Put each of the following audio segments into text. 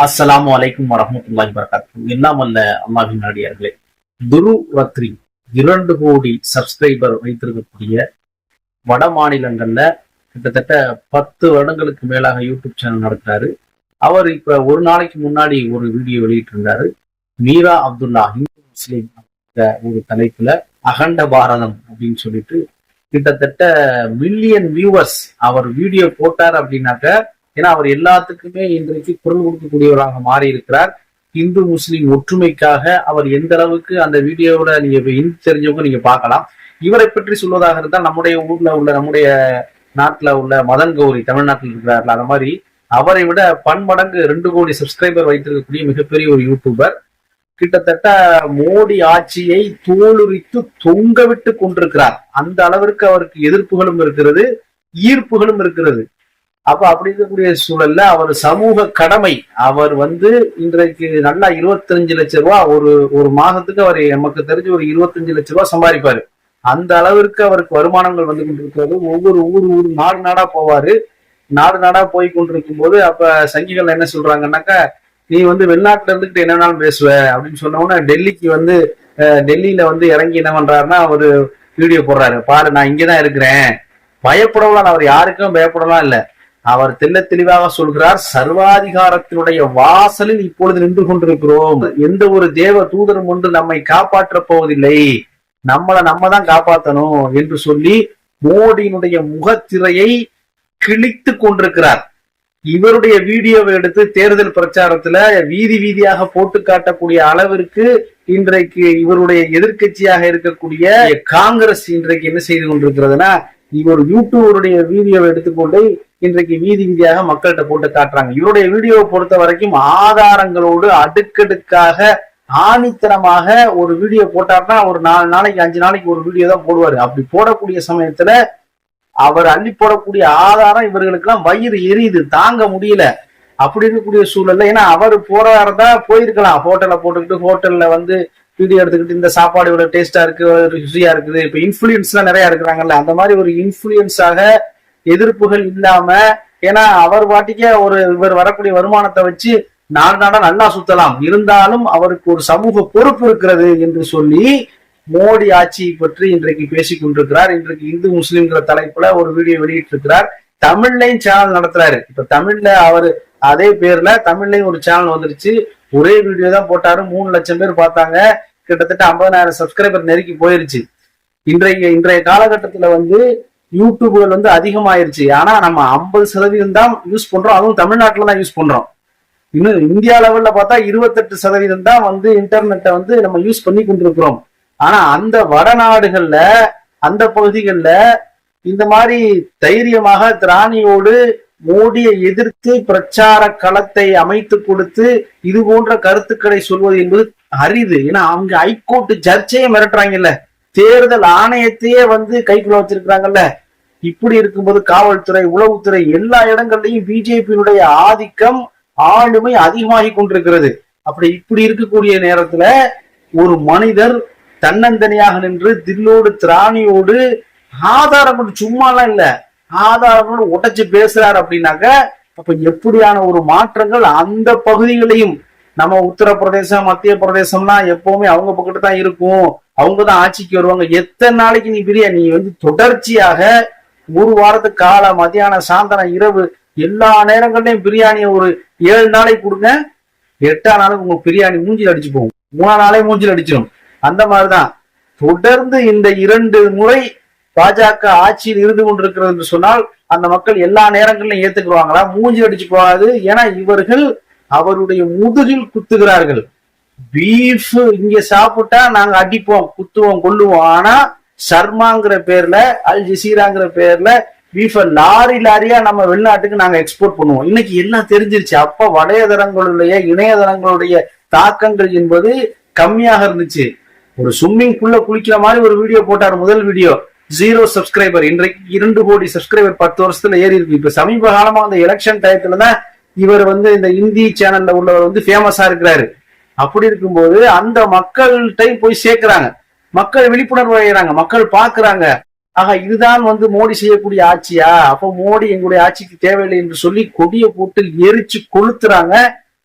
அஸ்ஸலாமு அலைக்கும் வரமத்துல்லாஹி வரகாத்து எல்லாம் அல்ல அல்லாஹின் நாடியார்களே துரு ரத்ரி இரண்டு கோடி சப்ஸ்கிரைபர் வைத்திருக்கக்கூடிய வட மாநிலங்கள்ல கிட்டத்தட்ட பத்து வருடங்களுக்கு மேலாக யூடியூப் சேனல் நடத்துறாரு. அவர் இப்ப ஒரு நாளைக்கு முன்னாடி ஒரு வீடியோ வெளியிட்டிருந்தாரு. மீரா அப்துல்லா இந்து முஸ்லீம் ஒரு தலைப்புல அகண்ட பாரதம் அப்படின்னு சொல்லிட்டு கிட்டத்தட்ட மில்லியன் வியூவர்ஸ் அவர் வீடியோ போட்டார் அப்படின்னாக்க ஏன்னா அவர் எல்லாத்துக்குமே இன்றைக்கு குரல் கொடுக்கக்கூடியவராக மாறி இருக்கிறார் இந்து முஸ்லிம் ஒற்றுமைக்காக அவர் எந்த அளவுக்கு அந்த வீடியோவோட நீங்க இப்ப தெரிஞ்சவங்க நீங்க பார்க்கலாம். இவரை பற்றி சொல்வதாக இருந்தால் நம்முடைய ஊர்ல உள்ள நம்முடைய நாட்டுல உள்ள மதன் கௌரி தமிழ்நாட்டில் இருக்கிறார்கள். அந்த மாதிரி அவரை விட பன்மடங்கு ரெண்டு கோடி சப்ஸ்கிரைபர் வைத்திருக்கக்கூடிய மிகப்பெரிய ஒரு யூடியூபர் கிட்டத்தட்ட மோடி ஆட்சியை தோலுரித்து தொங்க விட்டு கொண்டிருக்கிறார். அந்த அளவிற்கு அவருக்கு எதிர்ப்புகளும் இருக்கிறது ஈர்ப்புகளும் இருக்கிறது. அப்ப அப்படி இருக்கக்கூடிய சூழல்ல அவர் சமூக கடமை அவர் வந்து இன்றைக்கு நல்லா இருபத்தஞ்சு லட்சம் ரூபா ஒரு ஒரு மாசத்துக்கு அவர் நமக்கு தெரிஞ்சு ஒரு இருபத்தஞ்சு லட்சம் ரூபா சம்பாதிப்பாரு. அந்த அளவிற்கு அவருக்கு வருமானங்கள் வந்து கொண்டிருக்கிறது. ஒவ்வொரு ஊர் ஊர் நாடு நாடா போவாரு. நாடு நாடா போய் கொண்டிருக்கும் போது அப்ப சங்கிகள் என்ன சொல்றாங்கன்னாக்கா நீ வந்து வெளிநாட்டுல இருந்துகிட்டு என்ன வேணாலும் பேசுவ அப்படின்னு சொன்ன டெல்லிக்கு வந்து டெல்லியில வந்து இறங்கி என்ன பண்றாருன்னா ஒரு வீடியோ போடுறாரு. பாரு நான் இங்கதான் இருக்கிறேன். பயப்படலாம் அவர் யாருக்கும் பயப்படலாம் இல்லை. அவர் தெல்ல தெளிவாக சொல்கிறார் சர்வாதிகாரத்தினுடைய வாசலில் இப்பொழுது நின்று கொண்டிருக்கிறோம். எந்த ஒரு தேவ தூதரும் ஒன்று நம்மை காப்பாற்றப் போவதில்லை. நம்மளை நம்ம தான் காப்பாத்தணும் என்று சொல்லி மோடியினுடைய முகத்திரையை கிழித்து கொண்டிருக்கிறார். இவருடைய வீடியோவை எடுத்து தேர்தல் பிரச்சாரத்துல வீதி வீதியாக போட்டு காட்டக்கூடிய அளவிற்கு இன்றைக்கு இவருடைய எதிர்க்கட்சியாக இருக்கக்கூடிய காங்கிரஸ் இன்றைக்கு என்ன செய்து கொண்டிருக்கிறதுனா இவர் யூடியூபருடைய வீடியோவை எடுத்துக்கொண்டு இன்றைக்கு வீதி வீதியாக மக்கள்கிட்ட போட்டு காட்டுறாங்க. இவருடைய வீடியோவை பொறுத்த வரைக்கும் ஆதாரங்களோடு அடுக்கடுக்காக ஆணித்தனமாக ஒரு வீடியோ போட்டார்னா ஒரு நாலு நாளைக்கு அஞ்சு நாளைக்கு ஒரு வீடியோ தான் போடுவாரு. அப்படி போடக்கூடிய சமயத்துல அவர் அள்ளி போடக்கூடிய ஆதாரம் இவர்களுக்கெல்லாம் வயிறு எரியுது தாங்க முடியல அப்படி இருக்கக்கூடிய சூழல்ல. ஏன்னா அவர் போறாருந்தா போயிருக்கலாம். ஹோட்டல்ல போட்டுக்கிட்டு ஹோட்டல்ல வந்து வீடியோ எடுத்துக்கிட்டு இந்த சாப்பாடு இவ்வளவு டேஸ்டா இருக்கு ருசியா இருக்குது. இப்ப இன்ஃபுளுன்ஸ்லாம் நிறைய இருக்கிறாங்கல்ல அந்த மாதிரி ஒரு இன்ஃபுளுயன்ஸாக எதிர்ப்புகள் இல்லாம ஏன்னா அவர் பாட்டிக்கே ஒரு இவர் வரக்கூடிய வருமானத்தை வச்சு நாடு நாடா நல்லா சுத்தலாம். இருந்தாலும் அவருக்கு ஒரு சமூக பொறுப்பு இருக்கிறது என்று சொல்லி மோடி ஆட்சியை பற்றி இன்றைக்கு பேசிக் கொண்டிருக்கிறார். இன்றைக்கு இந்து முஸ்லிம்ங்கிற தலைப்புல ஒரு வீடியோ வெளியிட்டு இருக்கிறார் தமிழ்லையும் சேனல் நடத்துறாரு. இப்ப தமிழ்ல அவர் அதே பேர்ல தமிழ்லையும் ஒரு சேனல் வந்துருச்சு. ஒரே வீடியோ தான் போட்டாரு. மூணு லட்சம் பேர் பார்த்தாங்க. கிட்டத்தட்ட ஐம்பதனாயிரம் சப்ஸ்கிரைபர் நெருக்கி போயிருச்சு. இன்றைய இன்றைய காலகட்டத்துல வந்து யூடியூப்கள் வந்து அதிகமாயிருச்சு. ஆனா நம்ம ஐம்பது சதவீதம் தான் யூஸ் பண்றோம். அதுவும் தமிழ்நாட்டுல தான் யூஸ் பண்றோம். இன்னும் இந்தியா லெவல்ல பார்த்தா இருபத்தெட்டு சதவீதம் தான் வந்து இன்டர்நெட்டை வந்து நம்ம யூஸ் பண்ணி கொண்டிருக்கிறோம். ஆனா அந்த வடநாடுகள்ல அந்த பகுதிகளில் இந்த மாதிரி தைரியமாக திராணியோடு மோடியை எதிர்த்து பிரச்சார களத்தை அமைத்து கொடுத்து இது போன்ற கருத்துக்களை சொல்வது என்பது அரிது. ஏன்னா அவங்க ஹைகோர்ட் ஜட்ஜையே மிரட்டுறாங்கல்ல. தேர்தல் ஆணையத்தையே வந்து கைக்குள்ள வச்சிருக்கிறாங்கல்ல. இப்படி இருக்கும்போது காவல்துறை உளவுத்துறை எல்லா இடங்கள்லையும் பிஜேபியினுடைய ஆதிக்கம் ஆளுமை அதிகமாகி கொண்டிருக்கிறது. அப்படி இப்படி இருக்கக்கூடிய நேரத்துல ஒரு மனிதர் தன்னந்தனியாக நின்று தில்லோடு திராணியோடு ஆதாரம் கொண்டு சும்மாலாம் இல்ல. ஆதாரம் கொண்டு உடைச்சு பேசுறாரு அப்படின்னாக்க அப்ப எப்படியான ஒரு மாற்றங்கள் அந்த பகுதிகளையும் நம்ம உத்தரப்பிரதேசம் மத்திய பிரதேசம்னா எப்பவுமே அவங்க பக்கத்து தான் இருக்கும். அவங்க தான் ஆட்சிக்கு வருவாங்க. எத்தனை நாளைக்கு நீ பிரியா? நீ வந்து தொடர்ச்சியாக ஒரு வாரத்துக்கு காலை மத்தியானம் சாயந்தரம் இரவு எல்லா நேரங்கள்லயும் பிரியாணியை ஒரு ஏழு நாளைக்கு கொடுங்க. எட்டாம் நாளுக்கு உங்களுக்கு பிரியாணி மூஞ்சில் அடிச்சு போகும். மூணா நாளே மூஞ்சில் அடிச்சிடும் அந்த மாதிரிதான். தொடர்ந்து இந்த இரண்டு முறை பாஜக ஆட்சியில் இருந்து கொண்டிருக்கிறது என்று சொன்னால் அந்த மக்கள் எல்லா நேரங்களிலும் ஏத்துக்குவாங்களா? மூஞ்சி அடிச்சு போகாது. ஏன்னா இவர்கள் அவருடைய முதுகில் குத்துகிறார்கள். பீஃப் இங்க சாப்பிட்டா நாங்க அடிப்போம் குத்துவோம் கொல்லுவோம். ஆனா சர்மாங்கிற பேர்ல அல் ஜசீராங்கிற பேர்ல பீஃப லாரி லாரியா நம்ம வெளிநாட்டுக்கு நாங்க எக்ஸ்போர்ட் பண்ணுவோம். இன்னைக்கு எல்லாம் தெரிஞ்சிருச்சு? அப்ப வலையதளங்களுடைய இணையதளங்களுடைய தாக்கங்கள் என்பது கம்மியாக இருந்துச்சு. ஒரு ஸ்விம்மிங் பூல்ல குளிக்கிற மாதிரி ஒரு வீடியோ போட்டார் முதல் வீடியோ ஜீரோ சப்ஸ்கிரைபர் இன்றைக்கு இரண்டு கோடி சப்ஸ்கிரைபர் பத்து வருஷத்துல ஏறி இருக்கு. இப்ப சமீப காலமா அந்த எலெக்ஷன் டயத்துல தான் இவர் வந்து இந்த இந்தி சேனல்ல உள்ளவர் வந்து ஃபேமஸா இருக்கிறாரு. அப்படி இருக்கும்போது அந்த மக்கள்கிட்ட போய் சேர்க்கிறாங்க. மக்கள் விழிப்புணர்வு அடைகிறாங்க மக்கள் பாக்குறாங்க ஆக இதுதான் வந்து மோடி செய்யக்கூடிய ஆட்சியா? அப்போ மோடி எங்களுடைய ஆட்சிக்கு தேவையில்லை என்று சொல்லி கொடியை போட்டு எரிச்சு கொளுத்துறாங்க.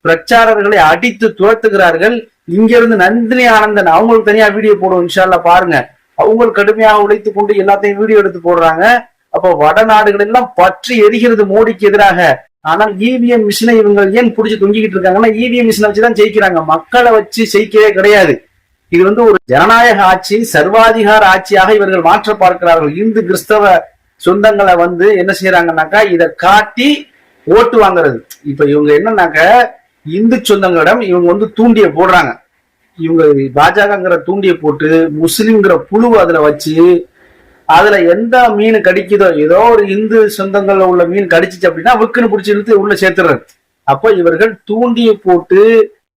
பிரச்சாரர்களை அடித்து துரத்துகிறார்கள். இங்கிருந்து நந்தினி ஆனந்தன் அவங்களுக்கு தனியா வீடியோ போடுவோம் இன்ஷால்ல பாருங்க. அவங்க கடுமையாக உழைத்துக் கொண்டு எல்லாத்தையும் வீடியோ எடுத்து போடுறாங்க. அப்போ வடநாடுகள் எல்லாம் பற்றி எரிகிறது மோடிக்கு எதிராக. ஆனால் இவிஎம் மிஷினை இவங்க ஏன் புடிச்சு தொங்கிக்கிட்டு இருக்காங்கன்னா இவிஎம் மிஷினை வச்சுதான் ஜெயிக்கிறாங்க. மக்களை வச்சு ஜெயிக்கவே கிடையாது. இது வந்து ஒரு ஜனநாயக ஆட்சி சர்வாதிகார ஆட்சியாக இவர்கள் மாற்ற பார்க்கிறார்கள். இந்து கிறிஸ்தவ சொந்தங்களை வந்து என்ன செய்யறாங்கன்னாக்கா இதை காட்டி ஓட்டு வாங்குறது. இப்ப இவங்க என்னன்னாக்க இந்து சொந்தங்களிடம் இவங்க வந்து தூண்டிய போடுறாங்க. இவங்க பாஜகங்கிற தூண்டிய போட்டு முஸ்லிம்ங்கிற புழுவை அதுல வச்சு அதுல எந்த மீன் கடிக்குதோ ஏதோ ஒரு இந்து சொந்தங்கள்ல உள்ள மீன் கடிச்சிச்சு அப்படின்னா விக்குன்னு பிடிச்சி இழுத்து உள்ள சேர்த்துறது அப்போ இவர்கள் தூண்டிய போட்டு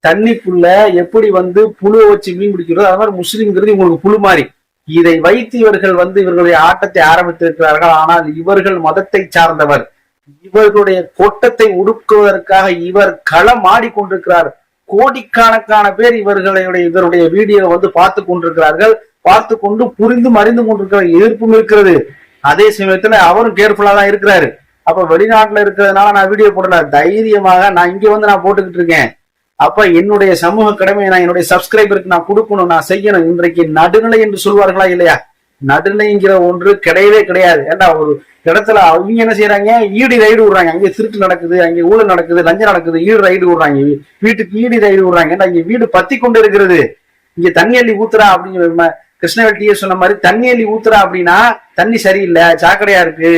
தண்ணிக்குள்ள எப்படி வந்து புழுவை வச்சு மீன் பிடிக்கிறதோ அது மாதிரி முஸ்லீம்ங்கிறது இவங்களுக்கு புழு மாதிரி. இதை வைத்து இவர்கள் வந்து இவர்களுடைய ஆட்டத்தை ஆரம்பித்திருக்கிறார்கள். ஆனால் இவர்கள் மதத்தை சார்ந்தவர். இவர்களுடைய கோட்டத்தை உடுக்குவதற்காக இவர் களம் ஆடிக்கொண்டிருக்கிறார். கோடிக்கணக்கான பேர் இவர்களுடைய இவருடைய வீடியோ வந்து பார்த்து கொண்டிருக்கிறார்கள். பார்த்து கொண்டு புரிந்து அறிந்து கொண்டிருக்கிற எதிர்ப்பும் இருக்கிறது. அதே சமயத்துல அவரும் கேர்ஃபுல்லா தான் இருக்கிறாரு. அப்ப வெளிநாட்டுல இருக்கிறதுனால நான் வீடியோ போடல. தைரியமாக நான் இங்க வந்து நான் போட்டுக்கிட்டு இருக்கேன். அப்ப என்னுடைய சமூக கடமையை நான் என்னுடைய சப்ஸ்கிரைபருக்கு நான் கொடுக்கணும் நான் செய்யணும். இன்றைக்கு நடுநிலை என்று சொல்வார்களா இல்லையா? நடுநிலைங்கிற ஒன்று கிடையவே கிடையாது. ஏன்னா ஒரு இடத்துல அவங்க என்ன செய்யறாங்க ஈடு ரைடு விடுறாங்க. அங்கே திருட்டு நடக்குது அங்கே ஊழல் நடக்குது லஞ்சம் நடக்குது ஈடு ரைடு விடுறாங்க. வீட்டுக்கு ஈடு ரைடு விடுறாங்க. ஏன்னா இங்க வீடு பத்தி கொண்டு இருக்கிறது. இங்க தண்ணி அள்ளி ஊத்துறா அப்படிங்கிற கிருஷ்ணவேல் டிஎஸ் சொன்ன மாதிரி தண்ணி அள்ளி ஊத்துறா அப்படின்னா தண்ணி சரியில்லை சாக்கடையா இருக்கு.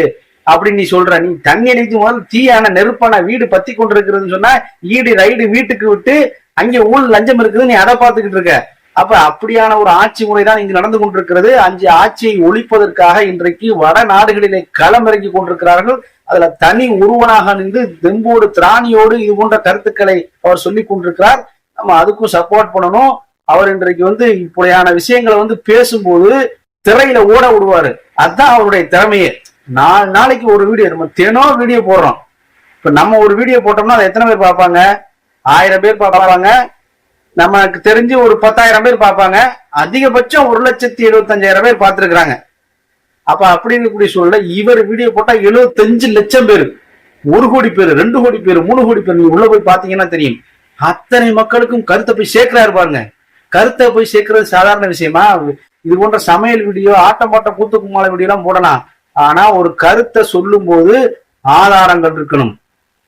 அப்படின்னு நீ சொல்ற நீ தண்ணி அழித்து முதல்ல தீயான நெருப்பான வீடு பத்தி கொண்டிருக்கிறதுன்னு சொன்னா ஈடு ரைடு வீட்டுக்கு விட்டு அங்கே ஊழல் லஞ்சம் இருக்குது நீ அதை பார்த்துக்கிட்டு இருக்க. அப்ப அப்படியான ஒரு ஆட்சி முறை தான் இங்கு நடந்து கொண்டிருக்கிறது. அஞ்சு ஆட்சியை ஒழிப்பதற்காக இன்றைக்கு வட நாடுகளிலே களமிறங்கி கொண்டிருக்கிறார்கள். அதுல தனி ஒருவனாக நின்று தெம்போடு திராணியோடு இது போன்ற கருத்துக்களை அவர் சொல்லி கொண்டிருக்கிறார். நம்ம அதுக்கும் சப்போர்ட் பண்ணணும். அவர் இன்றைக்கு வந்து இப்படியான விஷயங்களை வந்து பேசும்போது திரையில ஓட விடுவாரு. அதுதான் அவருடைய திறமையே. நாலு நாளைக்கு ஒரு வீடியோ நம்ம தினம் வீடியோ போடுறோம். இப்ப நம்ம ஒரு வீடியோ போட்டோம்னா அதை எத்தனை பேர் பார்ப்பாங்க? ஆயிரம் பேர் பார்ப்பாங்க. நமக்கு தெரிஞ்சு ஒரு பத்தாயிரம் பேர் பார்ப்பாங்க. அதிகபட்சம் ஒரு லட்சத்தி எழுபத்தஞ்சாயிரம் பேர் பார்த்துருக்குறாங்க. அப்ப அப்படி இருக்கக்கூடிய சூழல்ல இவர் வீடியோ போட்டா எழுபத்தஞ்சு லட்சம் பேர். ஒரு கோடி பேர் ரெண்டு கோடி பேர் மூணு கோடி பேர். நீங்க உள்ள போய் பாத்தீங்கன்னா தெரியும். அத்தனை மக்களுக்கும் கருத்தை போய் சேர்க்கிறாரு பாருங்க. கருத்தை போய் சேர்க்கறது சாதாரண விஷயமா? இது போன்ற சமையல் வீடியோ ஆட்டம் பாட்டம் கூத்துக்குமால வீடியோ எல்லாம் போடலாம். ஆனா ஒரு கருத்தை சொல்லும் போது ஆதாரங்கள் இருக்கணும்.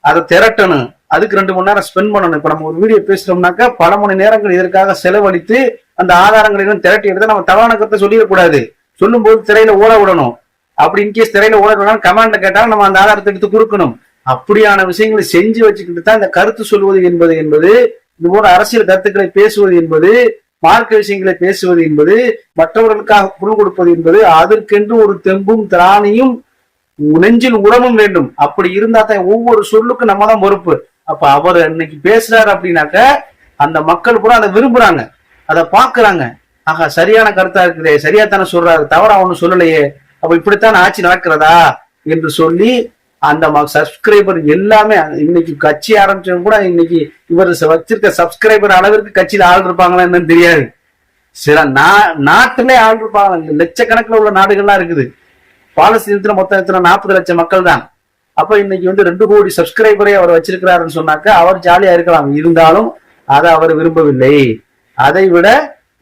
அதை திரட்டணும். அதுக்கு ரெண்டு மணி நேரம் ஸ்பெண்ட் பண்ணணும். இப்ப நம்ம ஒரு வீடியோ பேசுறோம்னாக்க பல மணி நேரங்கள் இதற்காக செலவழித்து அந்த ஆதாரங்களையும் திரட்டி எடுத்து நம்ம தவறான கருத்தை சொல்லிடக்கூடாது. சொல்லும் போது திரையில ஓட விடணும். அப்படி இன்கேஸ் திரையில ஓட விடணும் கமாண்ட கேட்டாலும் நம்ம அந்த ஆதாரத்தை எடுத்து கொடுக்கணும் அப்படியான விஷயங்களை செஞ்சு வச்சுக்கிட்டு தான் இந்த கருத்து சொல்வது என்பது என்பது இது போன்ற அரசியல் கருத்துக்களை பேசுவது என்பது மார்க்க விஷயங்களை பேசுவது என்பது மற்றவர்களுக்காக குரல் கொடுப்பது என்பது அதற்கென்று ஒரு தெம்பும் திராணியும் நெஞ்சில் உரமும் வேண்டும். அப்படி இருந்தா தான் ஒவ்வொரு சொல்லுக்கும் நம்ம தான் பொறுப்பு. அப்ப அவர் இன்னைக்கு பேசுறாரு அப்படின்னாக்க அந்த மக்கள் கூட அதை விரும்புறாங்க. அதை பாக்குறாங்க ஆஹா சரியான கருத்தா இருக்குதே சரியா தானே சொல்றாரு தவறா ஒண்ணும் சொல்லலையே. அப்ப இப்படித்தான் ஆட்சி நடக்கிறதா? என்று சொல்லி அந்த சப்ஸ்கிரைபர் எல்லாமே இன்னைக்கு கட்சி ஆரம்பிச்சவங்க கூட இன்னைக்கு இவர் வச்சிருக்க சப்ஸ்கிரைபர் அளவிற்கு கட்சியில ஆள் இருப்பாங்களா என்னன்னு தெரியாது. சில நா நாட்டிலே ஆள் இருப்பாங்க லட்சக்கணக்கில் உள்ள நாடுகள்லாம் இருக்குது. பாலஸ்தீனத்துல மொத்தம் எத்தனை? நாற்பது லட்சம் மக்கள் தான். அப்ப இன்னைக்கு வந்து ரெண்டு கோடி சப்ஸ்கிரைபரே அவர் வச்சிருக்கிறாருன்னு சொன்னாக்க அவர் ஜாலியா இருக்கலாம். இருந்தாலும் அதை அவர் விரும்பவில்லை. அதை விட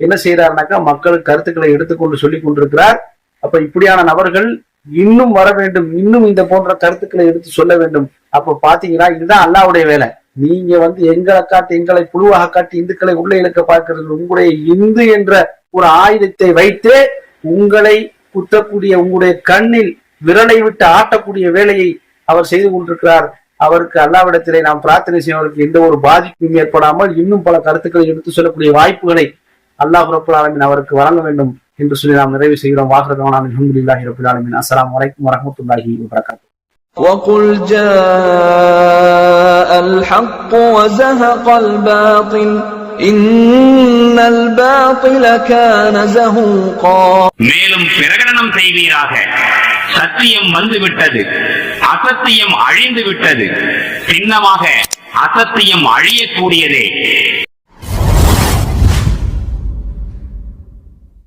என்ன செய்யறாருனாக்கா மக்கள் கருத்துக்களை எடுத்துக்கொண்டு சொல்லி கொண்டிருக்கிறார். அப்ப இப்படியான நபர்கள் இன்னும் வர வேண்டும் இன்னும் இந்த போன்ற கருத்துக்களை எடுத்து சொல்ல வேண்டும். அப்ப பாத்தீங்கன்னா இதுதான் அல்லாவுடைய வேலை. நீங்க வந்து எங்களை காட்டி எங்களை புழுவாக காட்டி இந்துக்களை உள்ள இழக்க பார்க்கிறது உங்களுடைய இந்து என்ற ஒரு ஆயுதத்தை வைத்து உங்களை குத்தக்கூடிய உங்களுடைய கண்ணில் விரலை விட்டு ஆட்டக்கூடிய வேலையை அவர் செய்து கொண்டிருக்கிறார். அவருக்கு அல்லாவிடத்திலே நாம் பிரார்த்தனை செய்வதற்கு எந்த ஒரு பாதிப்பும் ஏற்படாமல் இன்னும் பல கருத்துக்களை எடுத்து சொல்லக்கூடிய வாய்ப்புகளை அல்லாஹ் ரபுல் அவருக்கு வழங்க வேண்டும். என்று சொல்லி நாம் நிறைவு செய்கிறோம் வாக்குறதவனாம் அலமதுல்லாஹி ரபுல் ஆலமின் அஸ்லாம் வலைக்கும் வரமத்துல்லாஹி வபரகாத்து وقل جاء الحق وزهق الباطل إن الباطل كان زهوقا மேலும் பிரகடனம் செய்வீராக சத்தியம் வந்துவிட்டது அசத்தியம் அழிந்து விட்டது சின்னமாக அசத்தியம் அழியக்கூடியதே